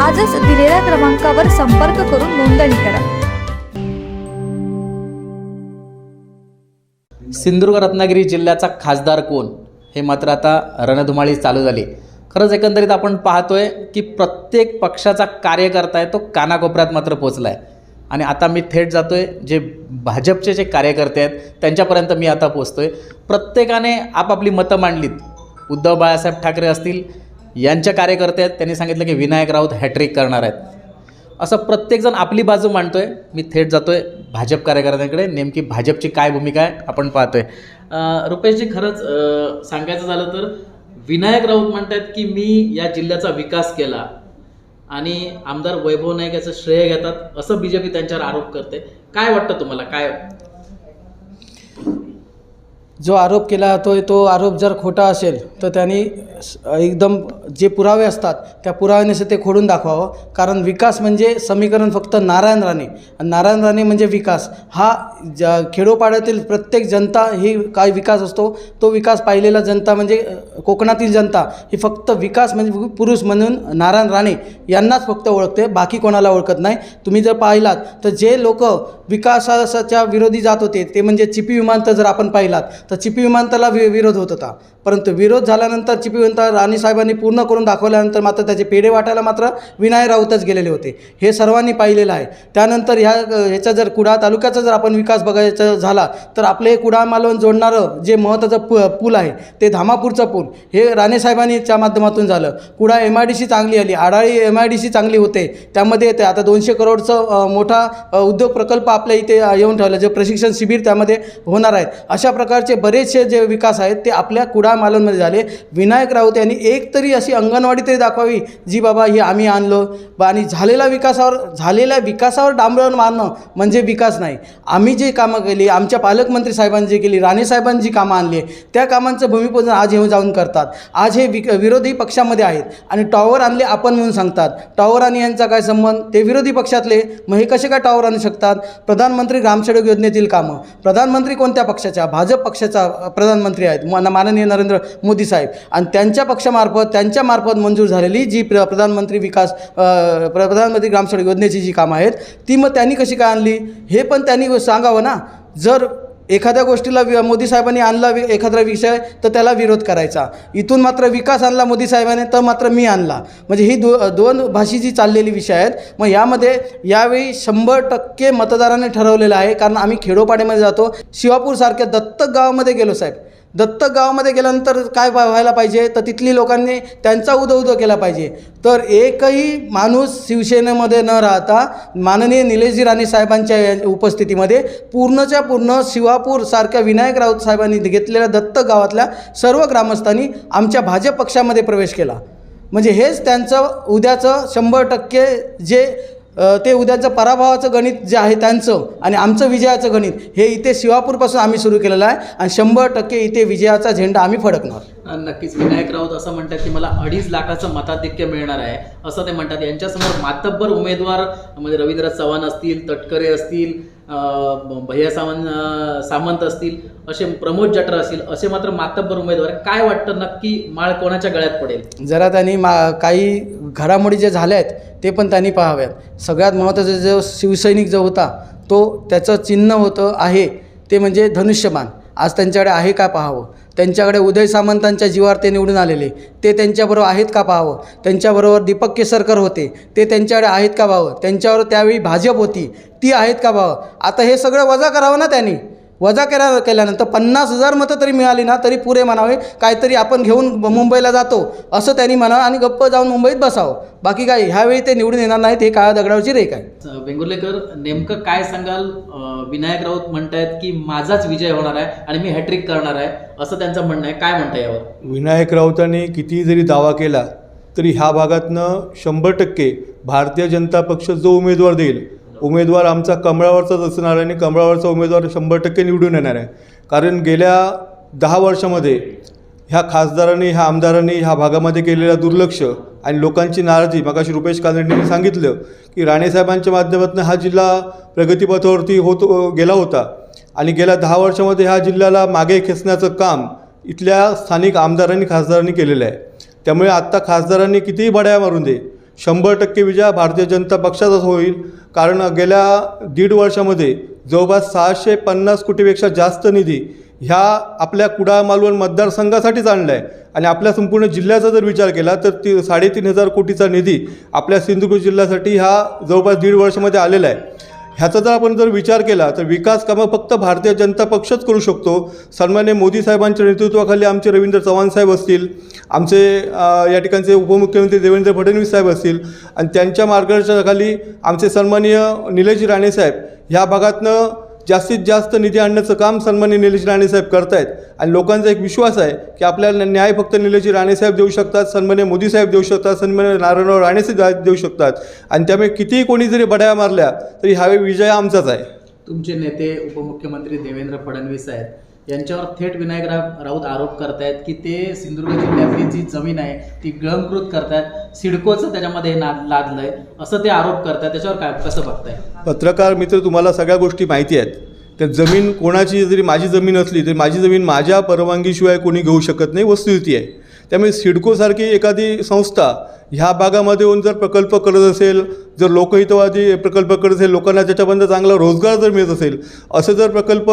आजच दिलेल्या क्रमांकावर संपर्क करून नोंदणी करा. सिंधुदुर्ग रत्नागिरी जिल्ह्याचा खासदार कोण? हे मात्र आता रणधुमाळी चालू झाली. खरंच एकंदरीत आपण पाहतोय की प्रत्येक पक्षाचा कार्यकर्ता आहे तो कानाकोपऱ्यात मात्र पोचला आहे आणि आता मी थेट जातोय जे भाजपचे जे कार्यकर्ते आहेत त्यांच्यापर्यंत मी आता पोचतोय प्रत्येकाने आपापली मतं मांडलीत. उद्धव बाळासाहेब ठाकरे असतील यांच्या कार्यकर्ते आहेत त्यांनी सांगितलं की विनायक राऊत हॅट्रिक करणार आहेत. असं प्रत्येकजण आपली बाजू मांडतो आहे मी थेट जातो आहे भाजप कार्यकर्त्यांकडे. नेमकी भाजपची काय भूमिका आहे आपण पाहतो आहे रुपेशजी खरंच सांगायचं झालं तर विनायक राऊत म्हणतात की मी या जिल्ह्याचा विकास केला आणि आमदार वैभव नाईक याचं श्रेय घेतात असं बी जे पी त्यांच्यावर आरोप करते. काय वाटतं तुम्हाला? काय जो आरोप केला जातोय तो आरोप जर खोटा असेल तर त्यांनी एकदम जे पुरावे असतात त्या पुराव्यानेच ते खोडून दाखवावं. कारण विकास म्हणजे समीकरण फक्त नारायण राणे. नारायण राणे म्हणजे विकास. हा ज खेडोपाड्यातील प्रत्येक जनता ही काय विकास असतो तो विकास पाहिलेला जनता म्हणजे कोकणातील जनता. ही फक्त विकास म्हणजे पुरुष म्हणून नारायण राणे यांनाच फक्त ओळखते बाकी कोणाला ओळखत नाही. तुम्ही जर पाहिलात तर जे लोक विकासाच्या विरोधी जात होते ते म्हणजे चिपी विमानतळ जर आपण पाहिलात तर चिपी विमानतळाला वि विरोध होत होता. परंतु विरोध झाल्यानंतर चिपी विमानतळ राणीसाहेबांनी पूर्ण करून दाखवल्यानंतर मात्र त्याचे पेढे वाटायला मात्र विनायक राऊतच गेलेले होते. हे सर्वांनी पाहिलेलं आहे. त्यानंतर ह्या ह्याचा जर कुडाळ तालुक्याचा जर आपण विकास बघायचा झाला तर आपले हे कुडाळ मालवण जोडणारं जे महत्त्वाचं पु पूल आहे ते धामापूरचं पूल हे राणेसाहेबांनीच्या माध्यमातून झालं. Kudal M I D C चांगली आली. Adali M I D C चांगली होते. त्यामध्ये येते आता दोनशे करोडचं मोठा उद्योग प्रकल्प आपल्या इथे येऊन ठेवलं जे प्रशिक्षण शिबिर त्यामध्ये होणार आहेत अशा प्रकारचे बरेचसे जे विकास आहेत ते आपल्या कुडामालांमध्ये झाले. विनायक राऊत यांनी एक तरी अशी अंगणवाडी तरी दाखवावी जी बाबा ही आम्ही आणलो. बा आणि झालेल्या विकासावर झालेल्या विकासावर डांबरवून मारणं म्हणजे विकास नाही. आम्ही जे कामं केली आमच्या पालकमंत्री साहेबांनी जे केली राणे साहेबांनी जी कामं आणली त्या कामांचं भूमिपूजन आज येऊन जाऊन करतात. आज हे विक विरोधी पक्षामध्ये आहेत. आणि टॉवर आणले आपण म्हणून सांगतात. टॉवर आणि यांचा काय संबंध? ते विरोधी पक्षातले. मग हे कसे काय टॉवर आणू शकतात? प्रधानमंत्री ग्रामसडक योजनेतील कामं. प्रधानमंत्री कोणत्या पक्षाच्या? भाजप पक्षाच्या. अ, प्रधानमंत्री आहेत. म माननीय नरेंद्र मोदी साहेब. आणि त्यांच्या पक्षामार्फत त्यांच्यामार्फत मंजूर झालेली जी प्र प्रधानमंत्री विकास प्र प्रधानमंत्री ग्रामसडक योजनेची जी कामं आहेत ती मग त्यांनी कशी काय आणली? हे पण त्यांनी सांगावं ना. जर एखाद्या गोष्टीला वि मोदी साहेबांनी आणला वि एखादा विषय तर त्याला विरोध करायचा. इथून मात्र विकास आणला मोदी साहेबाने तर मात्र मी आणला. म्हणजे ही दो दोन भाषी जी चाललेली विषय आहेत मग यामध्ये यावेळी शंभर टक्के मतदारांनी ठरवलेलं आहे कारण आम्ही खेडोपाड्यामध्ये जातो. शिवापूरसारख्या दत्तक गावामध्ये गेलो साहेब. दत्तक गावामध्ये गेल्यानंतर काय व्हायला पाहिजे? तर तिथली लोकांनी त्यांचा उदो केला पाहिजे. तर एकही माणूस शिवसेनेमध्ये न राहता माननीय निलेशजी राणे साहेबांच्या या- उपस्थितीमध्ये पूर्णच्या पूर्ण शिवापूरसारख्या विनायक राऊत साहेबांनी घेतलेल्या दत्तक गावातल्या सर्व ग्रामस्थांनी आमच्या भाजप पक्षामध्ये प्रवेश केला. म्हणजे हेच त्यांचं उद्याचं शंभर टक्के जे ते उद्याचं पराभवाचं गणित जे आहे त्यांचं आणि आमचं विजयाचं गणित हे इथे शिवापूरपासून आम्ही सुरू केलेलं आहे आणि शंभर टक्के इथे विजयाचा झेंडा आम्ही फडकणार. नक्कीच. विनायक राऊत असं म्हणतात की मला अडीच लाखाचं मताधिक्य मिळणार आहे. असं ते म्हणतात. यांच्यासमोर मातब्बर उमेदवार म्हणजे रवींद्र चव्हाण असतील तटकरे असतील भैया सावंत सामंत असतील असे प्रमोद जटर असतील असे मात्र मातब्बर उमेदवार काय वाटतं नक्की माळ कोणाच्या गळ्यात पडेल? जरा त्यांनी मा काही घडामोडी जे झाल्या आहेत ते पण त्यांनी पाहाव्यात. सगळ्यात महत्त्वाचा जो शिवसैनिक जो होता तो त्याचं चिन्ह होतं आहे ते म्हणजे धनुष्यबाण. आज त्यांच्याकडे आहे का पाहावं? त्यांच्याकडे उदय सामंतांच्या जीवावर ते निवडून आलेले. ते त्यांच्याबरोबर आहेत का पाहावं? त्यांच्याबरोबर दीपक केसरकर होते. ते त्यांच्याकडे आहेत का पाहावं? त्यांच्यावर त्यावेळी भाजप होती. ती आहेत का पाहावं? आता हे सगळं वजा करावं ना त्यांनी? वजा केल्या केल्यानंतर पन्नास हजार मतं तरी मिळाली ना तरी पुरे म्हणावे काहीतरी आपण घेऊन मुंबईला जातो असं त्यांनी म्हणावं आणि गप्प जाऊन मुंबईत बसावं. बाकी काय ह्यावेळी ते निवडून येणार नाहीत हे काळ्या दगडावरची रेख आहे. वेंगुर्लेकर नेमकं काय सांगाल? विनायक राऊत म्हणतायत की माझाच विजय होणार आहे आणि मी हॅट्रिक करणार आहे असं त्यांचं म्हणणं आहे. काय म्हणतं यावर? विनायक राऊतांनी कितीही जरी दावा केला तरी ह्या भागातनं शंभर टक्के भारतीय जनता पक्ष जो उमेदवार देईल उमेदवार आमचा कमळावरचाच असणार आहे आणि कमळावरचा उमेदवार शंभर टक्के निवडून येणार आहे. कारण गेल्या दहा वर्षामध्ये ह्या खासदारांनी ह्या आमदारांनी ह्या भागामध्ये केलेलं दुर्लक्ष आणि लोकांची नाराजी मगाशी रुपेश कांदरेंनी सांगितलं की राणेसाहेबांच्या माध्यमातून हा जिल्हा प्रगतीपथावरती होत गेला होता. आणि गेल्या दहा वर्षामध्ये ह्या जिल्ह्याला मागे खेचण्याचं काम इथल्या स्थानिक आमदारांनी खासदारांनी केलेलं आहे. त्यामुळे आत्ता खासदारांनी कितीही बड्या मारून दे शंभर टक्के विजय भारतीय जनता पक्षाचाच होईल. कारण गेल्या दीड वर्षामध्ये जवळपास सहाशे पन्नास कोटीपेक्षा जास्त निधी ह्या आपल्या कुडाळ मालवण मतदारसंघासाठीच आणला आहे आणि आपल्या संपूर्ण जिल्ह्याचा जर विचार केला तर ती साडेतीन हजार कोटीचा निधी आपल्या सिंधुदुर्ग जिल्ह्यासाठी हा जवळपास दीड वर्षामध्ये आलेला आहे. ह्याचा जर आपण जर विचार केला तर विकास कामं फक्त भारतीय जनता पक्षच करू शकतो. सन्मान्य मोदी साहेबांच्या नेतृत्वाखाली आमचे रवींद्र चव्हाण साहेब असतील आमचे या ठिकाणचे उपमुख्यमंत्री देवेंद्र फडणवीस साहेब असतील आणि त्यांच्या मार्गदर्शनाखाली आमचे सन्माननीय निलेश राणे साहेब ह्या भागातनं जास्तीत जास्त निधी आणण्याचं काम सन्मान्य निलेश राणेसाहेब करतायत. आणि लोकांचा एक विश्वास आहे की आपल्याला न्याय फक्त निलेश राणेसाहेब देऊ शकतात सन्मान्य मोदी साहेब देऊ शकतात सन्मान्य नारायणराव राणेसाहेब देऊ शकतात. आणि त्यामुळे कितीही कोणी जरी बड्या मारल्या तरी हा विजय आमचाच आहे. तुमचे नेते उपमुख्यमंत्री देवेंद्र फडणवीस आहेत. यांच्यावर थेट विनायक राऊत आरोप करतायत की ते सिंधुदुर्ग जिल्ह्यातली जी जमीन आहे ती गिळंकृत करतायत. सिडकोचं त्याच्यामध्ये नाद लादलंय असं ते आरोप करतायत. त्याच्यावर काय कसं बघताय? पत्रकार मित्र तुम्हाला सगळ्या गोष्टी माहिती आहेत. त्या जमीन कोणाची जरी माझी जमीन असली तरी माझी जमीन माझ्या परवानगीशिवाय कोणी घेऊ शकत नाही वस्तुस्थिती आहे. त्यामुळे सिडकोसारखी एखादी संस्था ह्या भागामध्ये येऊन जर प्रकल्प करत असेल जर लोकहितवादी प्रकल्प करत असेल लोकांना त्याच्याबद्दल चांगला रोजगार जर मिळत असेल असं जर प्रकल्प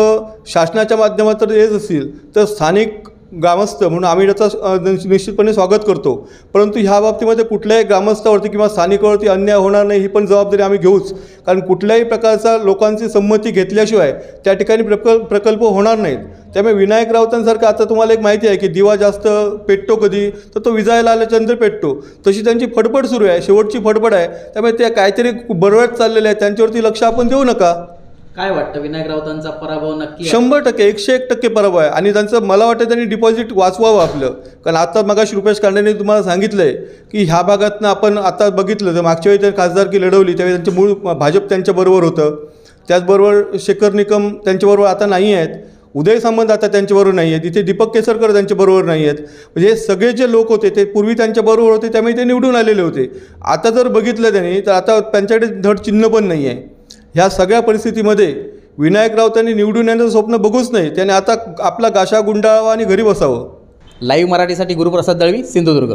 शासनाच्या माध्यमातून येत असतील तर स्थानिक ग्रामस्थ म्हणून आम्ही त्याचा निश्चितपणे स्वागत करतो. परंतु ह्या बाबतीमध्ये कुठल्याही ग्रामस्थावरती किंवा स्थानिकावरती अन्याय होणार नाही ही पण जबाबदारी आम्ही घेऊच. कारण कुठल्याही प्रकारचा लोकांची संमती घेतल्याशिवाय त्या ठिकाणी प्रकल्प प्रकल्प होणार नाहीत. त्यामुळे विनायक राऊतांसारखं आता तुम्हाला एक माहिती आहे की दिवा जास्त पेटतो कधी तर तो विजायला आल्याच्यानंतर पेटतो. तशी त्यांची फडफड सुरू आहे शेवटची फडफड आहे. त्यामुळे त्या काहीतरी बरवत चाललेल्या आहेत त्यांच्यावरती लक्ष आपण देऊ नका. काय वाटतं? विनायक राऊतांचा पराभव नक्की आहे? शंभर टक्के एकशे एक टक्के पराभव आहे. आणि त्यांचं मला वाटतं त्यांनी डिपॉझिट वाचवावं आपलं. कारण आता मगाशी रुपेश कांडेने तुम्हाला सांगितलं आहे की ह्या भागातनं आपण आता बघितलं तर मागच्या वेळी त्यांनी खासदारकी लढवली त्यावेळी त्यांचे मूळ भाजप त्यांच्याबरोबर होतं. त्याचबरोबर शेखर निकम त्यांच्याबरोबर आता नाही आहेत. उदय सामंत आता त्यांच्याबरोबर नाही आहेत. इथे दीपक केसरकर त्यांच्याबरोबर नाही आहेत. म्हणजे हे सगळे जे लोक होते ते पूर्वी त्यांच्याबरोबर होते त्यामुळे ते निवडून आलेले होते. आता जर बघितलं त्यांनी तर आता त्यांच्याकडे धड चिन्ह पण नाही आहे. ह्या सगळ्या परिस्थितीमध्ये विनायक राऊतांनी निवडून येण्याचं स्वप्न बघूच नाही. त्याने आता आपला गाशा गुंडाळावा आणि घरी बसावं. लाईव्ह मराठीसाठी गुरुप्रसाद दळवी सिंधुदुर्ग.